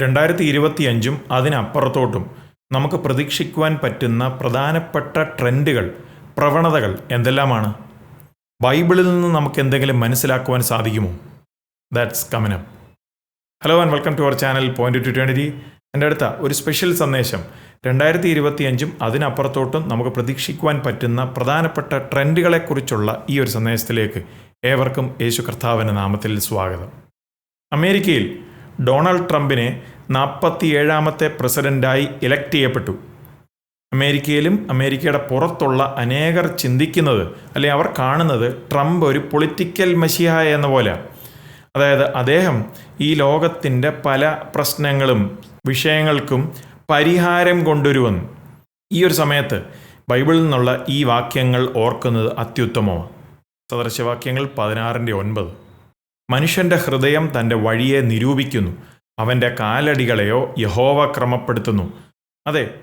രണ്ടായിരത്തി ഇരുപത്തിയഞ്ചും അതിനപ്പുറത്തോട്ടും നമുക്ക് പ്രതീക്ഷിക്കുവാൻ പറ്റുന്ന പ്രധാനപ്പെട്ട ട്രെൻഡുകൾ പ്രവണതകൾ എന്തെല്ലാമാണ്? ബൈബിളിൽ നിന്ന് നമുക്ക് എന്തെങ്കിലും മനസ്സിലാക്കുവാൻ സാധിക്കുമോ? That's കമനം hello and welcome to our channel point two twenty എന്റെ അടുത്ത ഒരു സ്പെഷ്യൽ സന്ദേശം. രണ്ടായിരത്തി ഇരുപത്തിയഞ്ചും അതിനപ്പുറത്തോട്ടും നമുക്ക് പ്രതീക്ഷിക്കുവാൻ പറ്റുന്ന പ്രധാനപ്പെട്ട ട്രെൻഡുകളെക്കുറിച്ചുള്ള ഈ ഒരു സന്ദേശത്തിലേക്ക് ഏവർക്കും യേശു കർത്താവിന്റെ നാമത്തിൽ സ്വാഗതം. അമേരിക്കയിൽ ഡൊണാൾഡ് ട്രംപിനെ നാൽപ്പത്തിയേഴാമത്തെ പ്രസിഡന്റായി ഇലക്ട് ചെയ്യപ്പെട്ടു. അമേരിക്കയിലും അമേരിക്കയുടെ പുറത്തുള്ള അനേകർ ചിന്തിക്കുന്നത് അല്ലെ അവർ കാണുന്നത് ട്രംപ് ഒരു പൊളിറ്റിക്കൽ മഷിയായ എന്ന പോലെയാണ് അതായത് അദ്ദേഹം ഈ ലോകത്തിന്റെ പല പ്രശ്നങ്ങളും വിഷയങ്ങൾക്കും പരിഹാരം കൊണ്ടുവരുമെന്ന്. ഈ ഒരു സമയത്ത് ബൈബിളിൽ നിന്നുള്ള ഈ വാക്യങ്ങൾ ഓർക്കുന്നത് അത്യുത്തമമാണ്. സദൃശവാക്യങ്ങൾ പതിനാറിന്റെ ഒൻപത്. മനുഷ്യന്റെ ഹൃദയം തന്റെ വഴിയെ നിരൂപിക്കുന്നു. അവന്റെ കാലടികളെയോ യഹോവ ക്രമപ്പെടുത്തുന്നു. അതെ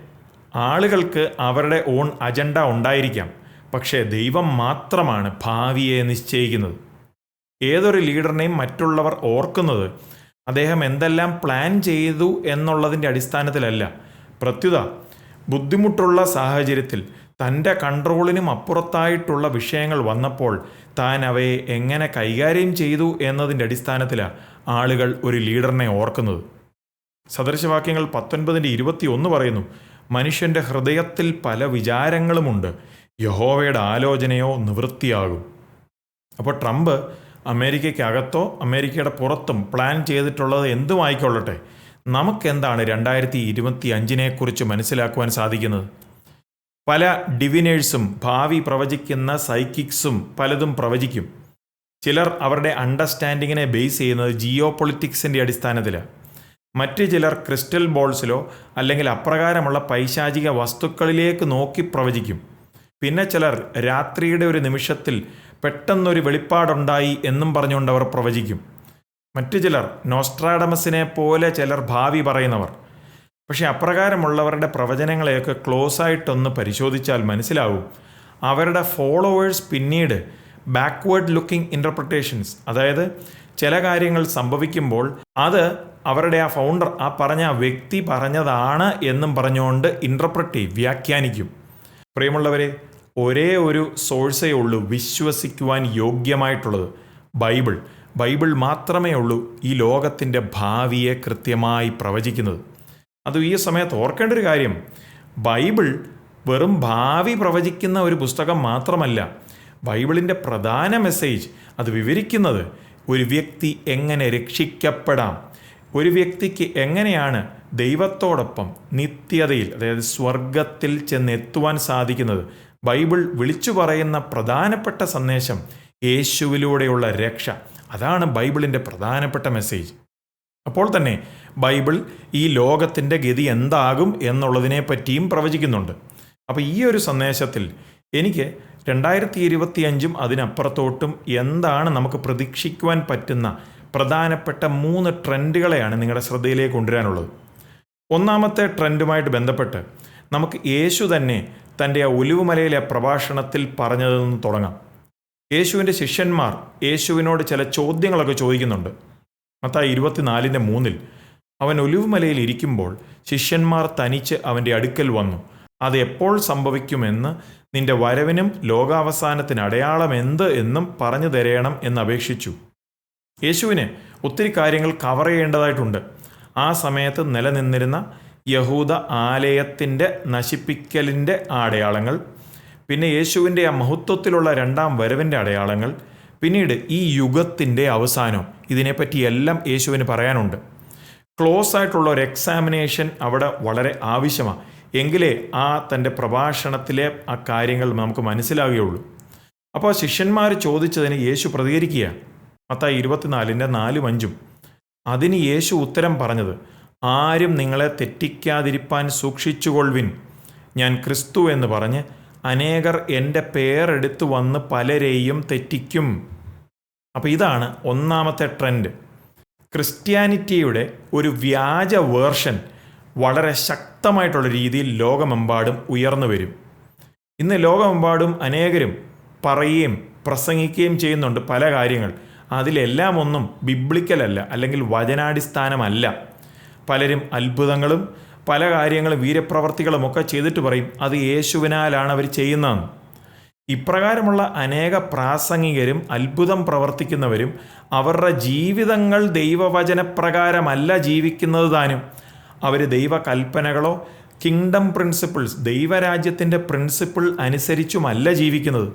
ആളുകൾക്ക് അവരുടെ ഓൺ അജണ്ട ഉണ്ടായിരിക്കാം പക്ഷേ ദൈവം മാത്രമാണ് ഭാവിയെ നിശ്ചയിക്കുന്നത്. ഏതൊരു ലീഡറിനെയും മറ്റുള്ളവർ ഓർക്കുന്നത് അദ്ദേഹം എന്തെല്ലാം പ്ലാൻ ചെയ്തു എന്നുള്ളതിന്റെ അടിസ്ഥാനത്തിലല്ല. പ്രത്യുത ബുദ്ധിമുട്ടുള്ള സാഹചര്യത്തിൽ തന്റെ കൺട്രോളിനും അപ്പുറത്തായിട്ടുള്ള വിഷയങ്ങൾ വന്നപ്പോൾ താൻ അവയെ എങ്ങനെ കൈകാര്യം ചെയ്തു എന്നതിന്റെ അടിസ്ഥാനത്തിലാണ് ആളുകൾ ഒരു ലീഡറിനെ ഓർക്കുന്നത്. സദൃശവാക്യങ്ങൾ പത്തൊൻപതിന്റെ ഇരുപത്തി ഒന്ന് പറയുന്നു മനുഷ്യന്റെ ഹൃദയത്തിൽ പല വിചാരങ്ങളുമുണ്ട്. യഹോവയുടെ ആലോചനയോ നിവൃത്തിയാകും. അപ്പോൾ ട്രംപ് അമേരിക്കയ്ക്കകത്തോ അമേരിക്കയുടെ പുറത്തും പ്ലാൻ ചെയ്തിട്ടുള്ളത് എന്തുമായിക്കൊള്ളട്ടെ നമുക്കെന്താണ് രണ്ടായിരത്തി ഇരുപത്തി അഞ്ചിനെക്കുറിച്ച് മനസ്സിലാക്കുവാൻ സാധിക്കുന്നത്? പല ഡിവിനേഴ്സും ഭാവി പ്രവചിക്കുന്ന സൈക്കിക്സും പലതും പ്രവചിക്കും. ചിലർ അവരുടെ അണ്ടർസ്റ്റാൻഡിങ്ങിനെ ബേസ് ചെയ്യുന്നത് ജിയോ പൊളിറ്റിക്സിന്റെ അടിസ്ഥാനത്തിലാണ് മറ്റു ചിലർ ക്രിസ്റ്റൽ ബോൾസിലോ അല്ലെങ്കിൽ അപ്രകാരമുള്ള പൈശാചിക വസ്തുക്കളിലേക്ക് നോക്കി പ്രവചിക്കും. പിന്നെ ചിലർ രാത്രിയുടെ ഒരു നിമിഷത്തിൽ പെട്ടെന്നൊരു വെളിപ്പാടുണ്ടായി എന്നും പറഞ്ഞുകൊണ്ട് അവർ പ്രവചിക്കും. മറ്റു ചിലർ നോസ്ട്രാഡമസിനെ പോലെ ചിലർ ഭാവി പറയുന്നവർ. പക്ഷേ അപ്രകാരമുള്ളവരുടെ പ്രവചനങ്ങളെയൊക്കെ ക്ലോസ് ആയിട്ടൊന്ന് പരിശോധിച്ചാൽ മനസ്സിലാവും. അവരുടെ ഫോളോവേഴ്സ് പിന്നീട് ബാക്ക്വേർഡ് ലുക്കിംഗ് ഇന്റർപ്രിട്ടേഷൻസ് അതായത് ചില കാര്യങ്ങൾ സംഭവിക്കുമ്പോൾ അത് അവരുടെ ആ ഫൗണ്ടർ ആ പറഞ്ഞ ആ വ്യക്തി പറഞ്ഞതാണ് എന്നും പറഞ്ഞുകൊണ്ട് ഇന്റർപ്രറ്റ് വ്യാഖ്യാനിക്കും. പ്രിയമുള്ളവരെ ഒരേ ഒരു സോഴ്സേ ഉള്ളൂ വിശ്വസിക്കുവാൻ യോഗ്യമായിട്ടുള്ളത് ബൈബിൾ. ബൈബിൾ മാത്രമേ ഉള്ളൂ ഈ ലോകത്തിന്റെ ഭാവിയെ കൃത്യമായി പ്രവചിക്കുന്നത്. അത് ഈ സമയത്ത് ഓർക്കേണ്ട ഒരു കാര്യം. ബൈബിൾ വെറും ഭാവി പ്രവചിക്കുന്ന ഒരു പുസ്തകം മാത്രമല്ല ബൈബിളിന്റെ പ്രധാന മെസ്സേജ് അത് വിവരിക്കുന്നത് ഒരു വ്യക്തി എങ്ങനെ രക്ഷിക്കപ്പെടാം ഒരു വ്യക്തിക്ക് എങ്ങനെയാണ് ദൈവത്തോടൊപ്പം നിത്യതയിൽ അതായത് സ്വർഗത്തിൽ ചെന്നെത്തുവാൻ സാധിക്കുന്നത്. ബൈബിൾ വിളിച്ചു പറയുന്ന പ്രധാനപ്പെട്ട സന്ദേശം യേശുവിലൂടെയുള്ള രക്ഷ. അതാണ് ബൈബിളിന്റെ പ്രധാനപ്പെട്ട മെസ്സേജ്. അപ്പോൾ തന്നെ ബൈബിൾ ഈ ലോകത്തിന്റെ ഗതി എന്താകും എന്നുള്ളതിനെ പറ്റിയും പ്രവചിക്കുന്നുണ്ട്. അപ്പോൾ ഈ ഒരു സന്ദേശത്തിൽ എനിക്ക് രണ്ടായിരത്തി ഇരുപത്തിയഞ്ചും അതിനപ്പുറത്തോട്ടും എന്താണ് നമുക്ക് പ്രതീക്ഷിക്കുവാൻ പറ്റുന്ന പ്രധാനപ്പെട്ട മൂന്ന് ട്രെൻഡുകളെയാണ് നിങ്ങളുടെ ശ്രദ്ധയിലേക്ക് കൊണ്ടുവരാനുള്ളത്. ഒന്നാമത്തെ ട്രെൻഡുമായിട്ട് ബന്ധപ്പെട്ട് നമുക്ക് യേശു തന്നെ തന്റെ ആ ഒലിവുമലയിലെ പ്രഭാഷണത്തിൽ പറഞ്ഞതെന്ന് തുടങ്ങാം. യേശുവിന്റെ ശിഷ്യന്മാർ യേശുവിനോട് ചില ചോദ്യങ്ങളൊക്കെ ചോദിക്കുന്നുണ്ട്. മത്തായി ഇരുപത്തിനാലിന്റെ മൂന്നിൽ അവൻ ഒലിവുമലയിൽ ഇരിക്കുമ്പോൾ ശിഷ്യന്മാർ തനിച്ച് അവന്റെ അടുക്കൽ വന്നു. അത് എപ്പോൾ സംഭവിക്കുമെന്ന് നിന്റെ വരവിനും ലോകാവസാനത്തിന് അടയാളം എന്ത് എന്നും പറഞ്ഞു തരയണം എന്ന് അപേക്ഷിച്ചു. യേശുവിന് ഒത്തിരി കാര്യങ്ങൾ കവർ ചെയ്യേണ്ടതായിട്ടുണ്ട്. ആ സമയത്ത് നിലനിന്നിരുന്ന യഹൂദ ആലയത്തിന്റെ നശിപ്പിക്കലിന്റെ അടയാളങ്ങൾ പിന്നെ യേശുവിന്റെ ആ മഹത്വത്തിലുള്ള രണ്ടാം വരവിന്റെ അടയാളങ്ങൾ പിന്നീട് ഈ യുഗത്തിന്റെ അവസാനം ഇതിനെപ്പറ്റി എല്ലാം യേശുവിന് പറയാനുണ്ട്. ക്ലോസ് ആയിട്ടുള്ള ഒരു എക്സാമിനേഷൻ അവിടെ വളരെ ആവശ്യമാണ് എങ്കിലേ ആ തന്റെ പ്രഭാഷണത്തിലെ ആ കാര്യങ്ങൾ നമുക്ക് മനസ്സിലാവുകയുള്ളൂ. അപ്പോൾ ശിഷ്യന്മാർ ചോദിച്ചതിന് യേശു പ്രതികരിക്കുക. മത്തായി ഇരുപത്തിനാലിന്റെ നാലും അഞ്ചും. അതിന് യേശു ഉത്തരം പറഞ്ഞത് ആരും നിങ്ങളെ തെറ്റിക്കാതിരിപ്പാൻ സൂക്ഷിച്ചുകൊള്ളുവിൻ. ഞാൻ ക്രിസ്തു എന്ന് പറഞ്ഞ് അനേകർ എന്റെ പേരെടുത്ത് വന്ന് പലരെയും തെറ്റിക്കും. അപ്പോൾ ഇതാണ് ഒന്നാമത്തെ ട്രെൻഡ് ക്രിസ്ത്യാനിറ്റിയുടെ ഒരു വ്യാജ വേർഷൻ വളരെ ശക്തമായിട്ടുള്ള രീതിയിൽ ലോകമെമ്പാടും ഉയർന്നു വരും. ഇന്ന് ലോകമെമ്പാടും അനേകരും പറയുകയും പ്രസംഗിക്കുകയും ചെയ്യുന്നുണ്ട് പല കാര്യങ്ങൾ. അതിലെല്ലാം ഒന്നും ബിബ്ലിക്കലല്ല അല്ലെങ്കിൽ വചനാടിസ്ഥാനമല്ല. പലരും അത്ഭുതങ്ങളും പല കാര്യങ്ങളും വീരപ്രവർത്തികളും ഒക്കെ ചെയ്തിട്ട് പറയും അത് യേശുവിനാലാണ് അവർ ചെയ്യുന്നതെന്ന്. ഇപ്രകാരമുള്ള അനേക പ്രാസംഗികരും അത്ഭുതം പ്രവർത്തിക്കുന്നവരും അവരുടെ ജീവിതങ്ങൾ ദൈവവചനപ്രകാരമല്ല ജീവിക്കുന്നത് താനും. അവർ ദൈവകൽപ്പനകളോ കിങ്ഡം പ്രിൻസിപ്പിൾസ് ദൈവരാജ്യത്തിന്റെ പ്രിൻസിപ്പിൾ അനുസരിച്ചുമല്ല ജീവിക്കുന്നത്.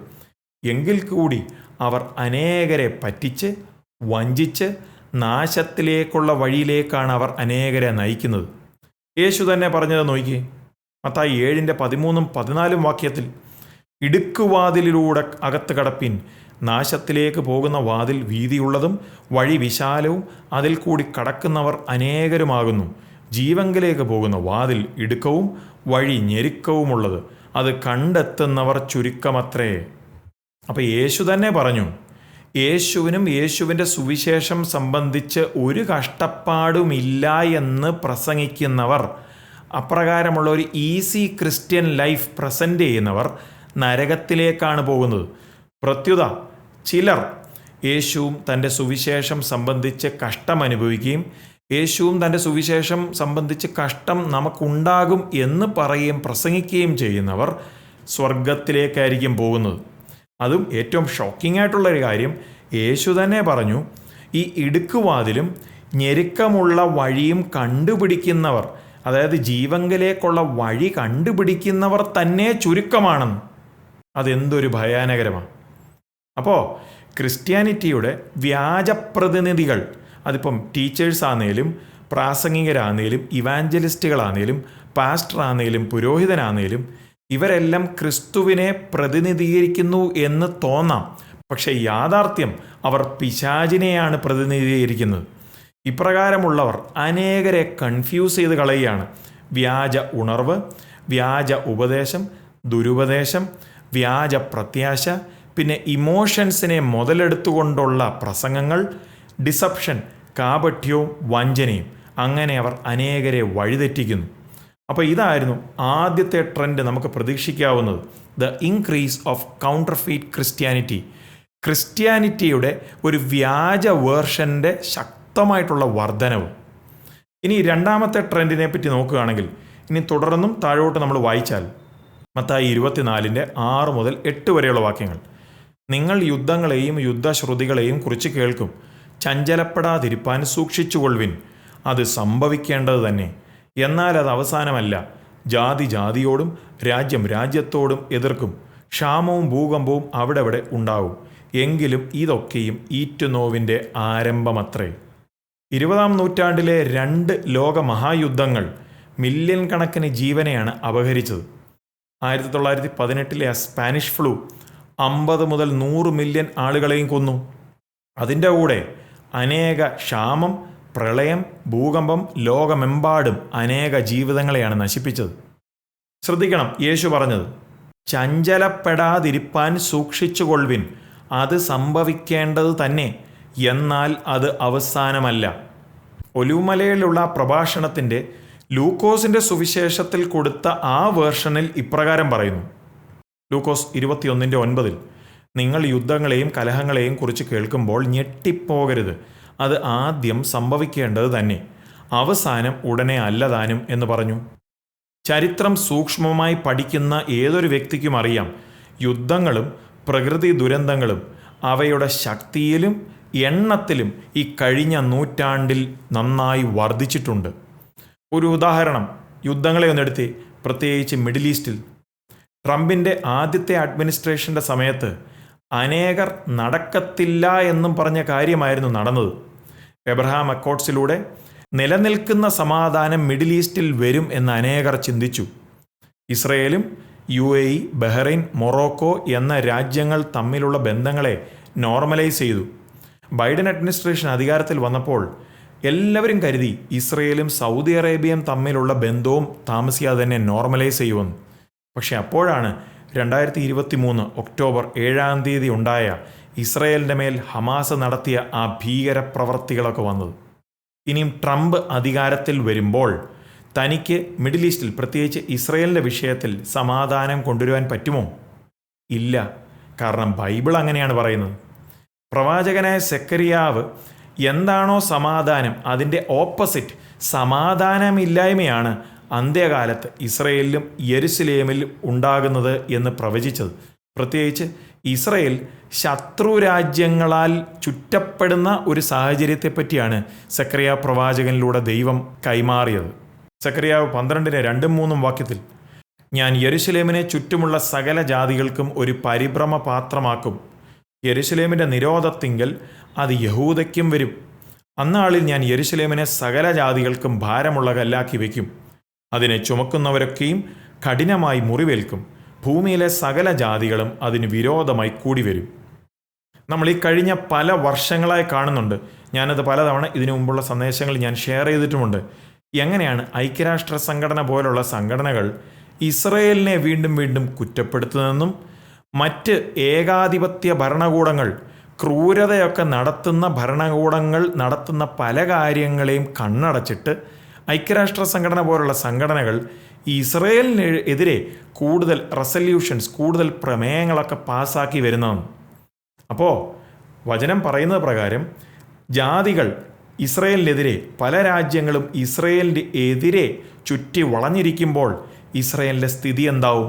എങ്കിൽ കൂടി അവർ അനേകരെ പറ്റിച്ച് വഞ്ചിച്ച് നാശത്തിലേക്കുള്ള വഴിയിലേക്കാണ് അവർ അനേകരെ നയിക്കുന്നത്. യേശു തന്നെ പറഞ്ഞത് നോക്കി മത്തായി ഏഴിന്റെ പതിമൂന്നും പതിനാലും വാക്യത്തിൽ ഇടുക്കുവാതിലിലൂടെ അകത്ത് കടപ്പിൻ. നാശത്തിലേക്ക് പോകുന്ന വാതിൽ വീതിയുള്ളതും വഴി വിശാലവും അതിൽ കൂടി കടക്കുന്നവർ അനേകരുമാകുന്നു. ജീവങ്കിലേക്ക് പോകുന്ന വാതിൽ ഇടുക്കവും വഴി ഞെരുക്കവുമുള്ളത്. അത് കണ്ടെത്തുന്നവർ ചുരുക്കമത്രേ. അപ്പോൾ യേശു തന്നെ പറഞ്ഞു യേശുവിനും യേശുവിന്റെ സുവിശേഷം സംബന്ധിച്ച് ഒരു കഷ്ടപ്പാടുമില്ല എന്ന് പ്രസംഗിക്കുന്നവർ അപ്രകാരമുള്ള ഒരു ഈസി ക്രിസ്ത്യൻ ലൈഫ് പ്രസന്റ് ചെയ്യുന്നവർ നരകത്തിലേക്കാണ് പോകുന്നത്. പ്രത്യുത ചിലർ യേശുവും തന്റെ സുവിശേഷം സംബന്ധിച്ച് കഷ്ടം അനുഭവിക്കുകയും യേശുവും തന്റെ സുവിശേഷം സംബന്ധിച്ച് കഷ്ടം നമുക്കുണ്ടാകും എന്ന് പറയുകയും പ്രസംഗിക്കുകയും ചെയ്യുന്നവർ സ്വർഗത്തിലേക്കായിരിക്കും പോകുന്നത്. അതും ഏറ്റവും ഷോക്കിംഗ് ആയിട്ടുള്ളൊരു കാര്യം യേശു തന്നെ പറഞ്ഞു ഈ ഇടുക്കുവാതിലും ഞെരുക്കമുള്ള വഴിയും കണ്ടുപിടിക്കുന്നവർ അതായത് ജീവങ്കലേക്കുള്ള വഴി കണ്ടുപിടിക്കുന്നവർ തന്നെ ചുരുക്കമാണെന്ന്. അതെന്തൊരു ഭയാനകരമാണ്. അപ്പോൾ ക്രിസ്ത്യാനിറ്റിയുടെ വ്യാജപ്രതിനിധികൾ അതിപ്പം ടീച്ചേഴ്സ് പ്രാസംഗികരാന്നേലും പാസ്റ്റർ ആണെങ്കിലും പുരോഹിതനാണെങ്കിലും ഇവരെല്ലാം ക്രിസ്തുവിനെ പ്രതിനിധീകരിക്കുന്നു എന്ന് തോന്നാം. പക്ഷെ യാഥാർത്ഥ്യം അവർ പിശാചിനെയാണ് പ്രതിനിധീകരിക്കുന്നത്. ഇപ്രകാരമുള്ളവർ അനേകരെ കൺഫ്യൂസ് ചെയ്ത് കളയുകയാണ്. വ്യാജ ഉണർവ് വ്യാജ ഉപദേശം ദുരുപദേശം വ്യാജ പ്രത്യാശ പിന്നെ ഇമോഷൻസിനെ മുതലെടുത്തുകൊണ്ടുള്ള പ്രസംഗങ്ങൾ ഡിസപ്ഷൻ കാപഠ്യവും വഞ്ചനയും. അങ്ങനെ അവർ അനേകരെ വഴിതെറ്റിക്കുന്നു. അപ്പോൾ ഇതായിരുന്നു ആദ്യത്തെ ട്രെൻഡ് നമുക്ക് പ്രതീക്ഷിക്കാവുന്നത്. The increase of counterfeit Christianity ക്രിസ്ത്യാനിറ്റിയുടെ ഒരു വ്യാജ വേർഷന്റെ ശക്തമായിട്ടുള്ള വർധനവ്. ഇനി രണ്ടാമത്തെ ട്രെൻഡിനെ പറ്റി നോക്കുകയാണെങ്കിൽ ഇനി തുടർന്നും താഴോട്ട് നമ്മൾ വായിച്ചാൽ മത്തായി ഇരുപത്തിനാലിന്റെ ആറ് മുതൽ എട്ട് വരെയുള്ള വാക്യങ്ങൾ. നിങ്ങൾ യുദ്ധങ്ങളെയും യുദ്ധശ്രുതികളെയും കുറിച്ച് കേൾക്കും. ചഞ്ചലപ്പെടാതിരിപ്പാൻ സൂക്ഷിച്ചുകൊള്ളുവിൻ. അത് സംഭവിക്കേണ്ടത് തന്നെ. എന്നാൽ അത് അവസാനമല്ല. ജാതി ജാതിയോടും രാജ്യം രാജ്യത്തോടും എതിർക്കും. ക്ഷാമവും ഭൂകമ്പവും അവിടെ അവിടെ ഉണ്ടാവും. എങ്കിലും ഇതൊക്കെയും ഈറ്റുനോവിന്റെ ആരംഭമത്രേ. ഇരുപതാം നൂറ്റാണ്ടിലെ രണ്ട് ലോകമഹായുദ്ധങ്ങൾ മില്യൺ കണക്കിന് ജീവനെയാണ് അപഹരിച്ചത്. ആയിരത്തി തൊള്ളായിരത്തി പതിനെട്ടിലെ സ്പാനിഷ് ഫ്ലൂ അമ്പത് മുതൽ നൂറ് മില്യൺ ആളുകളെയും കൊന്നു. അതിന്റെ കൂടെ അനേക ക്ഷാമം പ്രളയം ഭൂകമ്പം ലോകമെമ്പാടും അനേക ജീവിതങ്ങളെയാണ് നശിപ്പിച്ചത്. ശ്രദ്ധിക്കണം യേശു പറഞ്ഞത് ചഞ്ചലപ്പെടാതിരിപ്പാൻ സൂക്ഷിച്ചുകൊള്ളുവിൻ. അത് സംഭവിക്കേണ്ടത് തന്നെ എന്നാൽ അത് അവസാനമല്ല. ഒലുമലയിലുള്ള പ്രഭാഷണത്തിന്റെ ലൂക്കോസിന്റെ സുവിശേഷത്തിൽ കൊടുത്ത ആ വേർഷനിൽ ഇപ്രകാരം പറയുന്നു. ലൂക്കോസ് ഇരുപത്തിയൊന്നിന്റെ ഒൻപതിൽ നിങ്ങൾ യുദ്ധങ്ങളെയും കലഹങ്ങളെയും കുറിച്ച് കേൾക്കുമ്പോൾ ഞെട്ടിപ്പോകരുത്. അത് ആദ്യം സംഭവിക്കേണ്ടത് തന്നെ. അവസാനം ഉടനെ അല്ലതാനും എന്ന് പറഞ്ഞു. ചരിത്രം സൂക്ഷ്മമായി പഠിക്കുന്ന ഏതൊരു വ്യക്തിക്കും അറിയാം. യുദ്ധങ്ങളും പ്രകൃതി ദുരന്തങ്ങളും അവയുടെ ശക്തിയിലും എണ്ണത്തിലും ഈ കഴിഞ്ഞ നൂറ്റാണ്ടിൽ നന്നായി വർദ്ധിച്ചിട്ടുണ്ട്. ഒരു ഉദാഹരണം. യുദ്ധങ്ങളെ ഒന്നെടുത്ത് പ്രത്യേകിച്ച് മിഡിൽ ഈസ്റ്റിൽ. ട്രംപിന്റെ ആദ്യത്തെ അഡ്മിനിസ്ട്രേഷന്റെ സമയത്ത് അനേകർ നടക്കത്തില്ല എന്നും പറഞ്ഞ കാര്യമായിരുന്നു നടന്നത്. എബ്രഹാം അക്കോട്ട്സിലൂടെ നിലനിൽക്കുന്ന സമാധാനം മിഡിൽ ഈസ്റ്റിൽ വരും എന്ന് അനേകർ ചിന്തിച്ചു. ഇസ്രയേലും U A E Bahrain Morocco എന്ന രാജ്യങ്ങൾ തമ്മിലുള്ള ബന്ധങ്ങളെ നോർമലൈസ് ചെയ്തു. ബൈഡൻ അഡ്മിനിസ്ട്രേഷൻ അധികാരത്തിൽ വന്നപ്പോൾ എല്ലാവരും കരുതി ഇസ്രയേലും സൗദി അറേബ്യയും തമ്മിലുള്ള ബന്ധവും താമസിയാതെ തന്നെ നോർമലൈസ് ചെയ്യുമെന്ന്. പക്ഷേ അപ്പോഴാണ് രണ്ടായിരത്തി ഇരുപത്തി മൂന്ന് ഒക്ടോബർ ഏഴാം തീയതി ഉണ്ടായ ഇസ്രയേലിന്റെ മേൽ ഹമാസ് നടത്തിയ ആ ഭീകര പ്രവർത്തികളൊക്കെ വന്നത്. ഇനിയും ട്രംപ് അധികാരത്തിൽ വരുമ്പോൾ തനിക്ക് മിഡിൽ ഈസ്റ്റിൽ പ്രത്യേകിച്ച് ഇസ്രയേലിന്റെ വിഷയത്തിൽ സമാധാനം കൊണ്ടുവരുവാൻ പറ്റുമോ? ഇല്ല. കാരണം ബൈബിൾ അങ്ങനെയാണ് പറയുന്നത്. പ്രവാചകനായ സെക്കരിയാവ് എന്താണോ സമാധാനം അതിന്റെ ഓപ്പോസിറ്റ് സമാധാനമില്ലായ്മയാണ് അന്ത്യകാലത്ത് ഇസ്രയേലിലും യെരുസലേമിലും ഉണ്ടാകുന്നത് എന്ന് പ്രവചിച്ചത്. പ്രത്യേകിച്ച് ഇസ്രയേൽ ശത്രു രാജ്യങ്ങളാൽ ചുറ്റപ്പെടുന്ന ഒരു സാഹചര്യത്തെപ്പറ്റിയാണ് സക്രിയ പ്രവാചകനിലൂടെ ദൈവം കൈമാറിയത്. സക്രിയാവ് പന്ത്രണ്ടിന് രണ്ടും മൂന്നും വാക്യത്തിൽ ഞാൻ യെരുശലേമിനെ ചുറ്റുമുള്ള സകല ജാതികൾക്കും ഒരു പരിഭ്രമ പാത്രമാക്കും യെരുസലേമിന്റെ നിരോധത്തിങ്കൽ അത് യഹൂദയ്ക്കും വരും. അന്നാളിൽ ഞാൻ യെരുശലേമിനെ സകല ജാതികൾക്കും ഭാരമുള്ള കല്ലാക്കി വയ്ക്കും. അതിനെ ചുമക്കുന്നവരൊക്കെയും കഠിനമായി മുറിവേൽക്കും. ഭൂമിയിലെ സകല ജാതികളും അതിന് വിരോധമായി കൂടി വരും നമ്മൾ ഈ കഴിഞ്ഞ പല വർഷങ്ങളായി കാണുന്നുണ്ട്. ഞാനത് പലതവണ ഇതിനു മുമ്പുള്ള സന്ദേശങ്ങൾ ഞാൻ ഷെയർ ചെയ്തിട്ടുമുണ്ട്. എങ്ങനെയാണ് ഐക്യരാഷ്ട്ര സംഘടന പോലുള്ള സംഘടനകൾ ഇസ്രയേലിനെ വീണ്ടും വീണ്ടും കുറ്റപ്പെടുത്തുന്നതെന്നും മറ്റ് ഏകാധിപത്യ ഭരണകൂടങ്ങൾ ക്രൂരതയൊക്കെ നടത്തുന്ന ഭരണകൂടങ്ങൾ നടത്തുന്ന പല കാര്യങ്ങളെയും കണ്ണടച്ചിട്ട് ഐക്യരാഷ്ട്ര സംഘടന പോലുള്ള സംഘടനകൾ ഇസ്രയേലിന് എതിരെ കൂടുതൽ റെസല്യൂഷൻസ് കൂടുതൽ പ്രമേയങ്ങളൊക്കെ പാസ്സാക്കി വരുന്നതാണ്. അപ്പോൾ വചനം പറയുന്നത് പ്രകാരം ജാതികൾ ഇസ്രയേലിനെതിരെ പല രാജ്യങ്ങളും ഇസ്രയേലിന്റെ എതിരെ ചുറ്റി വളഞ്ഞിരിക്കുമ്പോൾ ഇസ്രയേലിന്റെ സ്ഥിതി എന്താവും?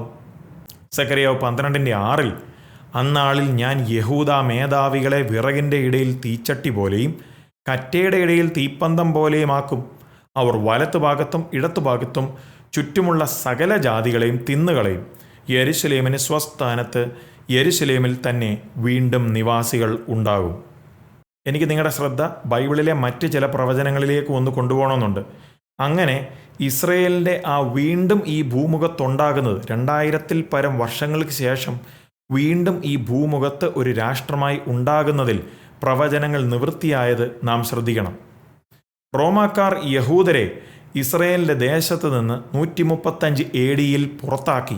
സെക്രിയാവ് പന്ത്രണ്ടിന്റെ ആറിൽ അന്നാളിൽ ഞാൻ യഹൂദ മേധാവികളെ വിറകിന്റെ ഇടയിൽ തീച്ചട്ടി പോലെയും കറ്റയുടെ ഇടയിൽ തീപ്പന്തം പോലെയുമാക്കും. അവർ വലത്തു ഭാഗത്തും ഇടത്തു ഭാഗത്തും ചുറ്റുമുള്ള സകല ജാതികളെയും തിന്നുകളയും. യരുശലേമിന് സ്വസ്ഥാനത്ത് യരുശലേമിൽ തന്നെ വീണ്ടും നിവാസികൾ ഉണ്ടാകും. എനിക്ക് നിങ്ങളുടെ ശ്രദ്ധ ബൈബിളിലെ മറ്റ് ചില പ്രവചനങ്ങളിലേക്ക് ഒന്ന് കൊണ്ടുപോകണമെന്നുണ്ട്. അങ്ങനെ ഇസ്രയേലിന്റെ ആ വീണ്ടും ഈ ഭൂമുഖത്തുണ്ടാകുന്നത് രണ്ടായിരത്തിൽ പരം വർഷങ്ങൾക്ക് ശേഷം വീണ്ടും ഈ ഭൂമുഖത്ത് ഒരു രാഷ്ട്രമായി ഉണ്ടാകുന്നതിൽ പ്രവചനങ്ങൾ നിവൃത്തിയായത് നാം ശ്രദ്ധിക്കണം. റോമാക്കാർ യഹൂദരെ ഇസ്രയേലിന്റെ ദേശത്ത് നിന്ന് നൂറ്റി മുപ്പത്തഞ്ച് എ ഡിയിൽ പുറത്താക്കി.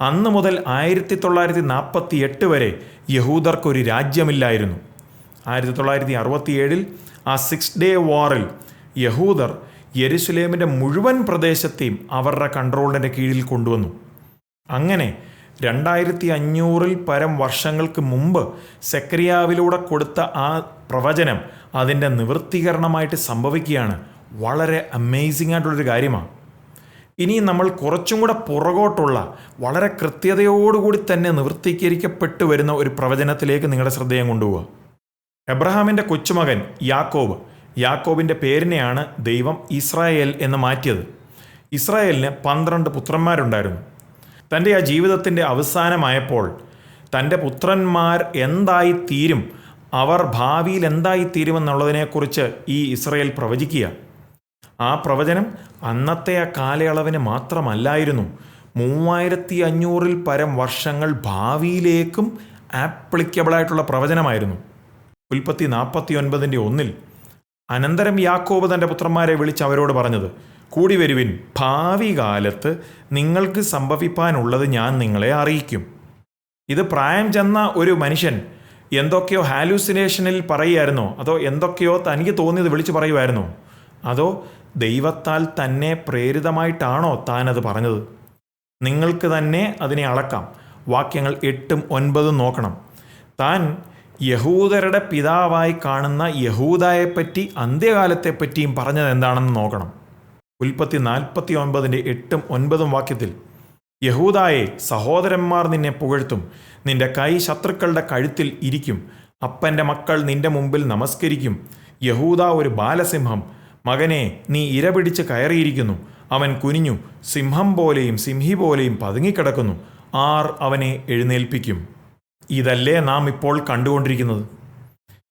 അന്ന് മുതൽ ആയിരത്തി തൊള്ളായിരത്തി നാൽപ്പത്തി എട്ട് വരെ യഹൂദർക്കൊരു രാജ്യമില്ലായിരുന്നു. ആയിരത്തി തൊള്ളായിരത്തി അറുപത്തിയേഴിൽ ആ സിക്സ് ഡേ വാറിൽ യഹൂദർ യെരുസലേമിന്റെ മുഴുവൻ പ്രദേശത്തെയും അവരുടെ കൺട്രോളിന്റെ കീഴിൽ കൊണ്ടുവന്നു. അങ്ങനെ രണ്ടായിരത്തി അഞ്ഞൂറിൽ പരം വർഷങ്ങൾക്ക് മുമ്പ് സെക്രിയാവിലൂടെ കൊടുത്ത ആ പ്രവചനം അതിന്റെ നിവൃത്തീകരണമായിട്ട് സംഭവിക്കുകയാണ്. വളരെ അമേസിംഗ് ആയിട്ടുള്ളൊരു കാര്യമാണ്. ഇനി നമ്മൾ കുറച്ചും കൂടെ പുറകോട്ടുള്ള വളരെ കൃത്യതയോടുകൂടി തന്നെ നിവൃത്തീകരിക്കപ്പെട്ടു വരുന്ന ഒരു പ്രവചനത്തിലേക്ക് നിങ്ങളുടെ ശ്രദ്ധയും കൊണ്ടുപോവുക. എബ്രഹാമിന്റെ കൊച്ചുമകൻ യാക്കോബ്. യാക്കോബിന്റെ പേരിനെയാണ് ദൈവം ഇസ്രായേൽ എന്ന് മാറ്റിയത്. ഇസ്രായേലിന് പന്ത്രണ്ട് പുത്രന്മാരുണ്ടായിരുന്നു. തന്റെ ആ ജീവിതത്തിന്റെ അവസാനമായപ്പോൾ തന്റെ പുത്രന്മാർ എന്തായി തീരും അവർ ഭാവിയിൽ എന്തായി തീരുമെന്നുള്ളതിനെക്കുറിച്ച് ഈ ഇസ്രയേൽ പ്രവചിക്കുക. ആ പ്രവചനം അന്നത്തെ ആ കാലയളവിന് മാത്രമല്ലായിരുന്നു മൂവായിരത്തി അഞ്ഞൂറിൽ പരം വർഷങ്ങൾ ഭാവിയിലേക്കും ആപ്ലിക്കബിളായിട്ടുള്ള പ്രവചനമായിരുന്നു. ഉൽപ്പത്തി നാൽപ്പത്തി ഒൻപതിന്റെ ഒന്നിൽ അനന്തരം യാക്കോബ് തന്റെ പുത്രന്മാരെ വിളിച്ച് അവരോട് പറഞ്ഞത് കൂടി വരുവിൻ ഭാവി കാലത്ത് നിങ്ങൾക്ക് സംഭവിപ്പാനുള്ളത് ഞാൻ നിങ്ങളെ അറിയിക്കും. ഇത് പ്രായം ചെന്ന ഒരു മനുഷ്യൻ എന്തൊക്കെയോ ഹാലൂസിനേഷനിൽ പറയുമായിരുന്നോ അതോ എന്തൊക്കെയോ തനിക്ക് തോന്നിയത് വിളിച്ചു പറയുമായിരുന്നോ. അതോ ദൈവത്താൽ തന്നെ പ്രേരിതമായിട്ടാണോ താനത് പറഞ്ഞത്? നിങ്ങൾക്ക് തന്നെ അതിനെ അളക്കാം. വാക്യങ്ങൾ എട്ടും ഒൻപതും നോക്കണം. താൻ യഹൂദരുടെ പിതാവായി കാണുന്ന യഹൂദയെപ്പറ്റി അന്ത്യകാലത്തെപ്പറ്റിയും പറഞ്ഞത് എന്താണെന്ന് നോക്കണം. ഉൽപ്പത്തി നാൽപ്പത്തി ഒൻപതിന്റെ എട്ടും ഒൻപതും വാക്യത്തിൽ യഹൂദായെ സഹോദരന്മാർ നിന്നെ പുകഴ്ത്തും. നിന്റെ കൈ ശത്രുക്കളുടെ കഴുത്തിൽ ഇരിക്കും. അപ്പന്റെ മക്കൾ നിന്റെ മുമ്പിൽ നമസ്കരിക്കും. യഹൂദ ഒരു ബാലസിംഹം. മകനെ നീ ഇരപിടിച്ച് കയറിയിരിക്കുന്നു. അവൻ കുനിഞ്ഞു. സിംഹം പോലെയും സിംഹി പോലെയും പതുങ്ങിക്കിടക്കുന്നു. ആർ അവനെ എഴുന്നേൽപ്പിക്കും. ഇതല്ലേ നാം ഇപ്പോൾ കണ്ടുകൊണ്ടിരിക്കുന്നത്.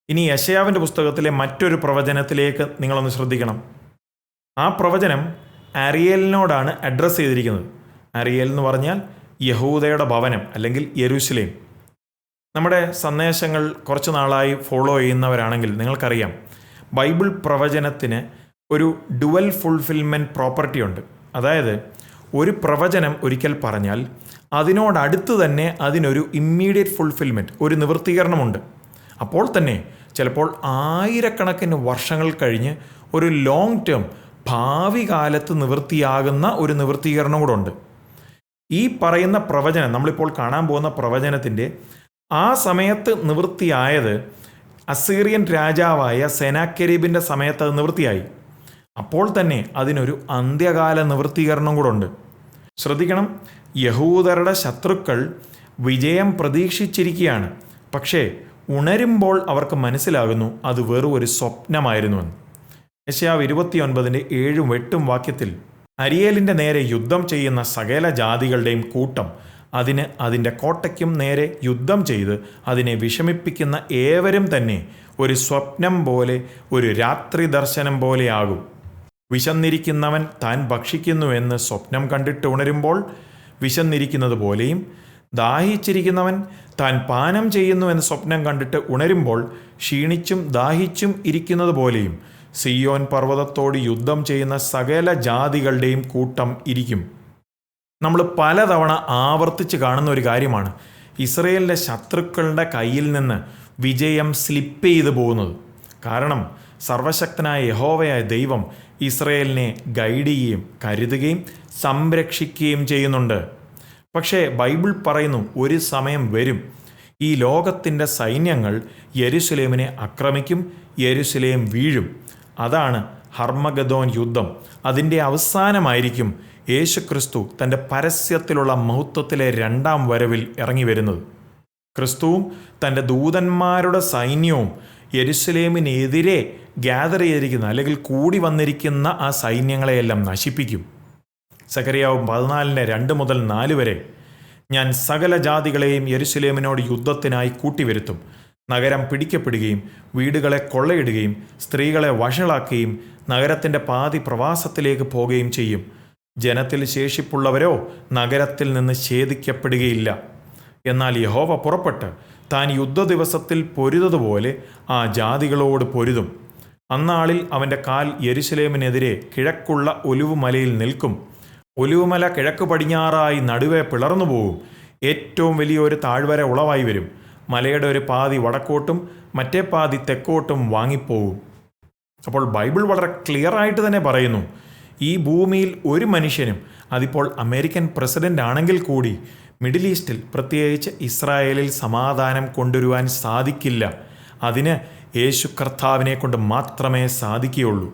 ഇനി യശയാവിന്റെ പുസ്തകത്തിലെ മറ്റൊരു പ്രവചനത്തിലേക്ക് നിങ്ങളൊന്ന് ശ്രദ്ധിക്കണം. ആ പ്രവചനം അരിയലിനോടാണ് അഡ്രസ്സ് ചെയ്തിരിക്കുന്നത്. അരിയൽ എന്ന് പറഞ്ഞാൽ യഹൂദയുടെ ഭവനം അല്ലെങ്കിൽ യെരൂശലേം. നമ്മുടെ സന്ദേശങ്ങൾ കുറച്ച് നാളായി ഫോളോ ചെയ്യുന്നവരാണെങ്കിൽ നിങ്ങൾക്കറിയാം ബൈബിൾ പ്രവചനത്തിന് ഒരു ഡുവൽ ഫുൾഫിൽമെന്റ് പ്രോപ്പർട്ടി ഉണ്ട്. അതായത് ഒരു പ്രവചനം ഒരിക്കൽ പറഞ്ഞാൽ അതിനോടടുത്ത് തന്നെ അതിനൊരു ഇമ്മീഡിയറ്റ് ഫുൾഫിൽമെന്റ് ഒരു നിവൃത്തീകരണമുണ്ട്. അപ്പോൾ തന്നെ ചിലപ്പോൾ ആയിരക്കണക്കിന് വർഷങ്ങൾ കഴിഞ്ഞ് ഒരു ലോങ് ടേം ഭാവി കാലത്ത് നിവൃത്തിയാകുന്ന ഒരു നിവൃത്തീകരണം കൂടെ ഉണ്ട്. ഈ പറയുന്ന പ്രവചനം നമ്മളിപ്പോൾ കാണാൻ പോകുന്ന പ്രവചനത്തിന്റെ ആ സമയത്ത് നിവൃത്തിയായത് അസീറിയൻ രാജാവായ സെനാക്കെരീബിന്റെ സമയത്ത് അത് നിവൃത്തിയായി. അപ്പോൾ തന്നെ അതിനൊരു അന്ത്യകാല നിവൃത്തീകരണം കൂടെ ഉണ്ട്. ശ്രദ്ധിക്കണം യഹൂദരുടെ ശത്രുക്കൾ വിജയം പ്രതീക്ഷിച്ചിരിക്കുകയാണ്. പക്ഷേ ഉണരുമ്പോൾ അവർക്ക് മനസ്സിലാകുന്നു അത് വെറും ഒരു സ്വപ്നമായിരുന്നുവെന്ന് യശയാവ് ഇരുപത്തിയൊൻപതിന്റെ ഏഴും എട്ടും വാക്യത്തിൽ അരിയേലിന്റെ നേരെ യുദ്ധം ചെയ്യുന്ന സകല ജാതികളുടെയും കൂട്ടം അതിന് അതിന്റെ കോട്ടയ്ക്കും നേരെ യുദ്ധം ചെയ്ത് അതിനെ വിഷമിപ്പിക്കുന്ന ഏവരും തന്നെ ഒരു സ്വപ്നം പോലെ ഒരു രാത്രി ദർശനം പോലെയാകും. വിശന്നിരിക്കുന്നവൻ താൻ ഭക്ഷിക്കുന്നുവെന്ന് സ്വപ്നം കണ്ടിട്ട് ഉണരുമ്പോൾ വിശന്നിരിക്കുന്നത് പോലെയും ദാഹിച്ചിരിക്കുന്നവൻ താൻ പാനം ചെയ്യുന്നുവെന്ന് സ്വപ്നം കണ്ടിട്ട് ഉണരുമ്പോൾ ക്ഷീണിച്ചും ദാഹിച്ചും ഇരിക്കുന്നത് പോലെയും സിയോൻ പർവതത്തോട് യുദ്ധം ചെയ്യുന്ന സകല ജാതികളുടെയും കൂട്ടം ഇരിക്കും. നമ്മൾ പലതവണ ആവർത്തിച്ച് കാണുന്ന ഒരു കാര്യമാണ്. ഇസ്രയേലിന്റെ ശത്രുക്കളുടെ കയ്യിൽ നിന്ന് വിജയം സ്ലിപ്പ് ചെയ്തു പോകുന്നത്. കാരണം സർവശക്തനായ യഹോവയായ ദൈവം ഇസ്രയേലിനെ ഗൈഡ് ചെയ്യുകയും കരുതുകയും സംരക്ഷിക്കുകയും ചെയ്യുന്നുണ്ട്. പക്ഷേ ബൈബിൾ പറയുന്നു ഒരു സമയം വരും. ഈ ലോകത്തിന്റെ സൈന്യങ്ങൾ യെരുസലേമിനെ ആക്രമിക്കും യെരുസലേം വീഴും. അതാണ് ഹർമഗദോൻ യുദ്ധം. അതിന്റെ അവസാനമായിരിക്കും യേശുക്രിസ്തു തന്റെ പരസ്യത്തിലുള്ള മഹത്വത്തിലെ രണ്ടാം വരവിൽ ഇറങ്ങി വരുന്നത്. ക്രിസ്തുവും തന്റെ ദൂതന്മാരുടെ സൈന്യവും യെരുസലേമിനെതിരെ ഗ്യാദർ ചെയ്തിരിക്കുന്ന അല്ലെങ്കിൽ കൂടി വന്നിരിക്കുന്ന ആ സൈന്യങ്ങളെയെല്ലാം നശിപ്പിക്കും. സക്കറിയാവും പതിനാലിന് രണ്ട് മുതൽ നാല് വരെ ഞാൻ സകല ജാതികളെയും യെരുസലേമിനോട് യുദ്ധത്തിനായി കൂട്ടിവരുത്തും. നഗരം പിടിക്കപ്പെടുകയും വീടുകളെ കൊള്ളയിടുകയും സ്ത്രീകളെ വഷളാക്കുകയും നഗരത്തിന്റെ പാതി പ്രവാസത്തിലേക്ക് പോവുകയും ചെയ്യും. ജനത്തിൽ ശേഷിപ്പുള്ളവരോ നഗരത്തിൽ നിന്ന് ഛേദിക്കപ്പെടുകയില്ല. എന്നാൽ യഹോവ പുറപ്പെട്ട് താൻ യുദ്ധ ദിവസത്തിൽ പൊരുതതുപോലെ ആ ജാതികളോട് പൊരുതും. അന്നാളിൽ അവന്റെ കാൽ യെരുശലേമിനെതിരെ കിഴക്കുള്ള ഒലിവുമലയിൽ നിൽക്കും. ഒലിവുമല കിഴക്ക് പടിഞ്ഞാറായി നടുവേ പിളർന്നു പോകും ഏറ്റവും വലിയൊരു താഴ്വര ഉളവായി വരും. മലയുടെ ഒരു പാതി വടക്കോട്ടും മറ്റേ പാതി തെക്കോട്ടും വാങ്ങിപ്പോകും അപ്പോൾ ബൈബിൾ വളരെ ക്ലിയർ ആയിട്ട് തന്നെ പറയുന്നു ഈ ഭൂമിയിൽ ഒരു മനുഷ്യനും അതിപ്പോൾ അമേരിക്കൻ പ്രസിഡന്റ് ആണെങ്കിൽ കൂടി മിഡിൽ ഈസ്റ്റിൽ പ്രത്യേകിച്ച് ഇസ്രായേലിൽ സമാധാനം കൊണ്ടുവരുവാൻ സാധിക്കില്ല. അതിന് യേശു കർത്താവിനെ കൊണ്ട് മാത്രമേ സാധിക്കുകയുള്ളൂ.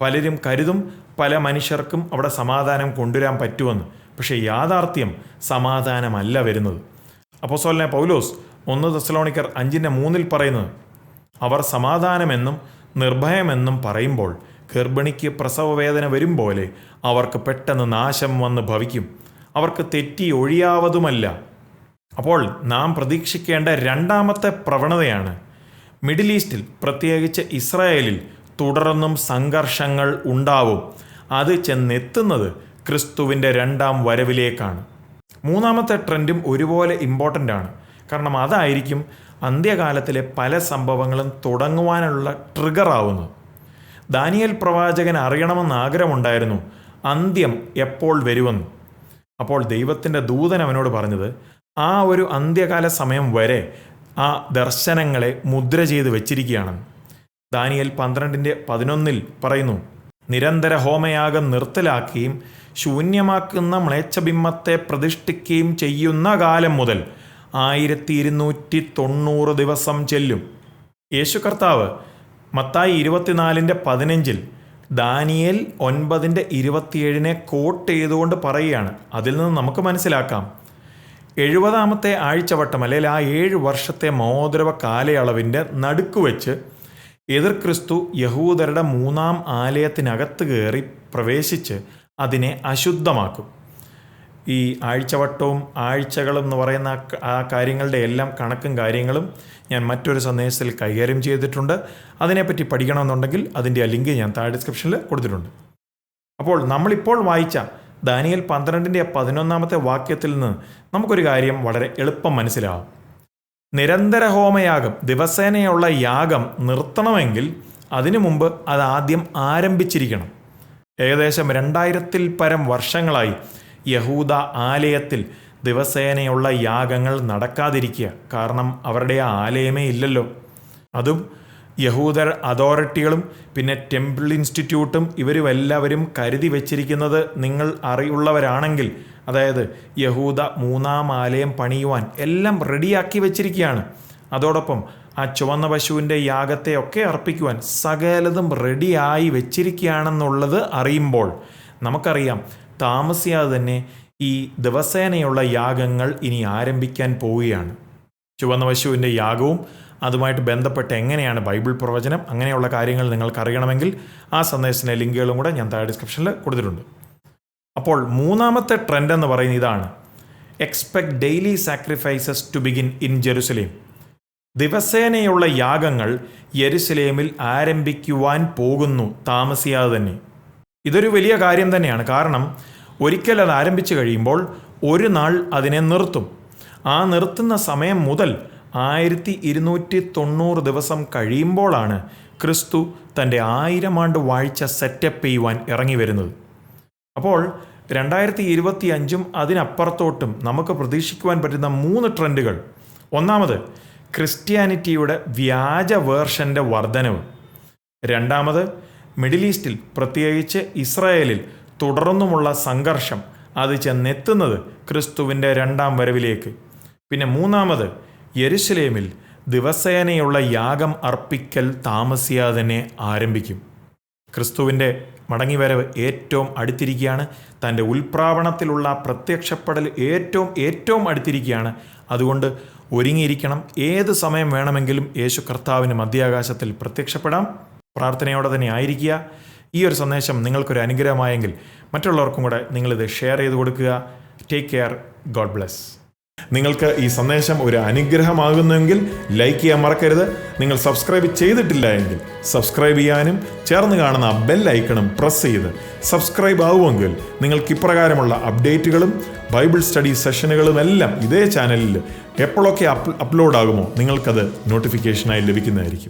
പലരും കരുതും പല മനുഷ്യർക്കും അവിടെ സമാധാനം കൊണ്ടുവരാൻ പറ്റുമെന്ന്. പക്ഷേ യാഥാർത്ഥ്യം സമാധാനമല്ല വരുന്നത്. അപ്പോസോലിനെ പൗലോസ് ഒന്ന് തെസലോണിക്കർ അഞ്ചിന്റെ മൂന്നിൽ പറയുന്നത് അവർ സമാധാനമെന്നും നിർഭയമെന്നും പറയുമ്പോൾ ഗർഭിണിക്ക് പ്രസവവേദന വരും പോലെ അവർക്ക് പെട്ടെന്ന് നാശം വന്ന് ഭവിക്കും. അവർക്ക് തെറ്റി ഒഴിയാവതുമല്ല. അപ്പോൾ നാം പ്രതീക്ഷിക്കേണ്ട രണ്ടാമത്തെ പ്രവണതയാണ്. മിഡിൽ ഈസ്റ്റിൽ പ്രത്യേകിച്ച് ഇസ്രായേലിൽ തുടർന്നും സംഘർഷങ്ങൾ ഉണ്ടാവും. അത് ചെന്നെത്തുന്നത് ക്രിസ്തുവിന്റെ രണ്ടാം വരവിലേക്കാണ്. മൂന്നാമത്തെ ട്രെൻഡും ഒരുപോലെ ഇമ്പോർട്ടന്റ് ആണ്. കാരണം അതായിരിക്കും അന്ത്യകാലത്തിലെ പല സംഭവങ്ങളും തുടങ്ങുവാനുള്ള ട്രിഗർ ആവുന്നത്. ദാനിയൽ പ്രവാചകൻ അറിയണമെന്ന് ആഗ്രഹമുണ്ടായിരുന്നു. അന്ത്യം എപ്പോൾ വരുമെന്ന്. അപ്പോൾ ദൈവത്തിന്റെ ദൂതൻ അവനോട് പറഞ്ഞത് ആ ഒരു അന്ത്യകാല സമയം വരെ ആ ദർശനങ്ങളെ മുദ്ര ചെയ്ത് വെച്ചിരിക്കുകയാണ് ദാനിയൽ പന്ത്രണ്ടിന്റെ പതിനൊന്നിൽ പറയുന്നു നിരന്തര ഹോമയാഗം നിർത്തലാക്കുകയും ശൂന്യമാക്കുന്ന മ്ലേച്ഛബിംബത്തെ പ്രതിഷ്ഠിക്കുകയും ചെയ്യുന്ന കാലം മുതൽ ആയിരത്തി ഇരുന്നൂറ്റി തൊണ്ണൂറ് ദിവസം ചെല്ലും. യേശു കർത്താവ് മത്തായി ഇരുപത്തിനാലിന്റെ പതിനഞ്ചിൽ ദാനിയേൽ ഒൻപതിന്റെ ഇരുപത്തിയേഴിനെ കോട്ട് ചെയ്തുകൊണ്ട് പറയുകയാണ്. അതിൽ നിന്ന് നമുക്ക് മനസ്സിലാക്കാം. എഴുപതാമത്തെ ആഴ്ചവട്ടം അല്ലെങ്കിൽ ആ ഏഴ് വർഷത്തെ മോദ്രവ കാലയളവിന്റെ നടുക്ക് വെച്ച് എതിർ ക്രിസ്തു യഹൂദരുടെ മൂന്നാം ആലയത്തിനകത്ത് കയറി പ്രവേശിച്ച് അതിനെ അശുദ്ധമാക്കും. ഈ ആഴ്ചവട്ടവും ആഴ്ചകളും എന്ന് പറയുന്ന ആ കാര്യങ്ങളുടെ എല്ലാം കണക്കും കാര്യങ്ങളും ഞാൻ മറ്റൊരു സന്ദേശത്തിൽ കൈകാര്യം ചെയ്തിട്ടുണ്ട്. അതിനെപ്പറ്റി പഠിക്കണമെന്നുണ്ടെങ്കിൽ അതിന്റെ ആ ലിങ്ക് ഞാൻ താഴെ ഡിസ്ക്രിപ്ഷനിൽ കൊടുത്തിട്ടുണ്ട്. അപ്പോൾ നമ്മളിപ്പോൾ വായിച്ച ദാനിയൽ പന്ത്രണ്ടിന്റെ പതിനൊന്നാമത്തെ വാക്യത്തിൽ നിന്ന് നമുക്കൊരു കാര്യം വളരെ എളുപ്പം മനസ്സിലാവും. നിരന്തര ഹോമയാഗം ദിവസേനയുള്ള യാഗം നിർത്തണമെങ്കിൽ അതിനു മുമ്പ് അത് ആദ്യം ആരംഭിച്ചിരിക്കണം. ഏകദേശം രണ്ടായിരത്തിൽ പരം വർഷങ്ങളായി യഹൂദ ആലയത്തിൽ ദിവസേനയുള്ള യാഗങ്ങൾ നടക്കാതിരിക്കുക. കാരണം അവരുടെ ആലയമേ ഇല്ലല്ലോ. അതും യഹൂദർ അതോറിറ്റികളും പിന്നെ ടെമ്പിൾ ഇൻസ്റ്റിറ്റ്യൂട്ടും ഇവരുമെല്ലാവരും കരുതി വച്ചിരിക്കുന്നത് നിങ്ങൾ അറിയുള്ളവരാണെങ്കിൽ അതായത് യഹൂദ മൂന്നാം ആലയം പണിയുവാൻ എല്ലാം റെഡിയാക്കി വെച്ചിരിക്കുകയാണ്. അതോടൊപ്പം ആ ചുവന്ന പശുവിന്റെ യാഗത്തെ ഒക്കെ അർപ്പിക്കുവാൻ സകലതും റെഡിയായി വെച്ചിരിക്കുകയാണെന്നുള്ളത് അറിയുമ്പോൾ നമുക്കറിയാം താമസിയാതെ തന്നെ ഈ ദിവസേനയുള്ള യാഗങ്ങൾ ഇനി ആരംഭിക്കാൻ പോവുകയാണ്. ചുവന്ന പശുവിന്റെ യാഗവും അതുമായിട്ട് ബന്ധപ്പെട്ട് എങ്ങനെയാണ് ബൈബിൾ പ്രവചനം അങ്ങനെയുള്ള കാര്യങ്ങൾ നിങ്ങൾക്ക് അറിയണമെങ്കിൽ ആ സന്ദേശത്തിന്റെ ലിങ്കുകളും കൂടെ ഞാൻ താഴെ ഡിസ്ക്രിപ്ഷനിൽ കൊടുത്തിട്ടുണ്ട്. അപ്പോൾ മൂന്നാമത്തെ ട്രെൻഡ് എന്ന് പറയുന്നത് ഇതാണ്. Expect daily sacrifices to begin in Jerusalem ദിവസേനയുള്ള യാഗങ്ങൾ യെരുസലേമിൽ ആരംഭിക്കുവാൻ പോകുന്നു താമസിയാതെ തന്നെ. ഇതൊരു വലിയ കാര്യം തന്നെയാണ്. കാരണം ഒരിക്കൽ അത് ആരംഭിച്ചു കഴിയുമ്പോൾ ഒരു നാൾ അതിനെ നിർത്തും. ആ നിർത്തുന്ന സമയം മുതൽ ആയിരത്തി ഇരുന്നൂറ്റി തൊണ്ണൂറ് ദിവസം കഴിയുമ്പോഴാണ് ക്രിസ്തു തന്റെ ആയിരം ആണ്ട് വാഴ്ച സെറ്റപ്പ് ചെയ്യുവാൻ ഇറങ്ങി വരുന്നത്. അപ്പോൾ രണ്ടായിരത്തി ഇരുപത്തി അഞ്ചും അതിനപ്പുറത്തോട്ടും നമുക്ക് പ്രതീക്ഷിക്കുവാൻ പറ്റുന്ന മൂന്ന് ട്രെൻഡുകൾ. ഒന്നാമത് ക്രിസ്ത്യാനിറ്റിയുടെ വ്യാജ വേർഷന്റെ വർധനവ്. രണ്ടാമത് മിഡിൽ ഈസ്റ്റിൽ പ്രത്യേകിച്ച് ഇസ്രായേലിൽ തുടർന്നുമുള്ള സംഘർഷം അത് ചെന്നെത്തുന്നത് ക്രിസ്തുവിന്റെ രണ്ടാം വരവിലേക്ക്. പിന്നെ മൂന്നാമത് യരുസലേമിൽ ദിവസേനയുള്ള യാഗം അർപ്പിക്കൽ താമസിയാതെ തന്നെ ആരംഭിക്കും. ക്രിസ്തുവിന്റെ മടങ്ങിവരവ് ഏറ്റവും അടുത്തിരിക്കുകയാണ്. തന്റെ ഉൽപ്രാവണത്തിലുള്ള പ്രത്യക്ഷപ്പെടൽ ഏറ്റവും ഏറ്റവും അടുത്തിരിക്കുകയാണ്. അതുകൊണ്ട് ഒരുങ്ങിയിരിക്കണം. ഏത് സമയം വേണമെങ്കിലും യേശു കർത്താവിന് മധ്യാകാശത്തിൽ പ്രത്യക്ഷപ്പെടാം. പ്രാർത്ഥനയോടെ തന്നെ ആയിരിക്കുക. ഈ ഒരു സന്ദേശം നിങ്ങൾക്കൊരു അനുഗ്രഹമായെങ്കിൽ മറ്റുള്ളവർക്കും കൂടെ നിങ്ങളിത് ഷെയർ ചെയ്ത് കൊടുക്കുക. ടേക്ക് കെയർ ഗോഡ് ബ്ലെസ് നിങ്ങൾക്ക് ഈ സന്ദേശം ഒരു അനുഗ്രഹമാകുന്നുവെങ്കിൽ ലൈക്ക് ചെയ്യാൻ മറക്കരുത്. നിങ്ങൾ സബ്സ്ക്രൈബ് ചെയ്തിട്ടില്ല എങ്കിൽ സബ്സ്ക്രൈബ് ചെയ്യാനും ചേർന്ന് കാണുന്ന ബെൽ ഐക്കണും പ്രസ് ചെയ്ത് സബ്സ്ക്രൈബ് ആവുമെങ്കിൽ നിങ്ങൾക്ക് ഇപ്രകാരമുള്ള അപ്ഡേറ്റുകളും ബൈബിൾ സ്റ്റഡി സെഷനുകളും എല്ലാം ഇതേ ചാനലിൽ എപ്പോഴൊക്കെ അപ്ലോഡ് ആകുമോ നിങ്ങൾക്കത് നോട്ടിഫിക്കേഷനായി ലഭിക്കുന്നതായിരിക്കും.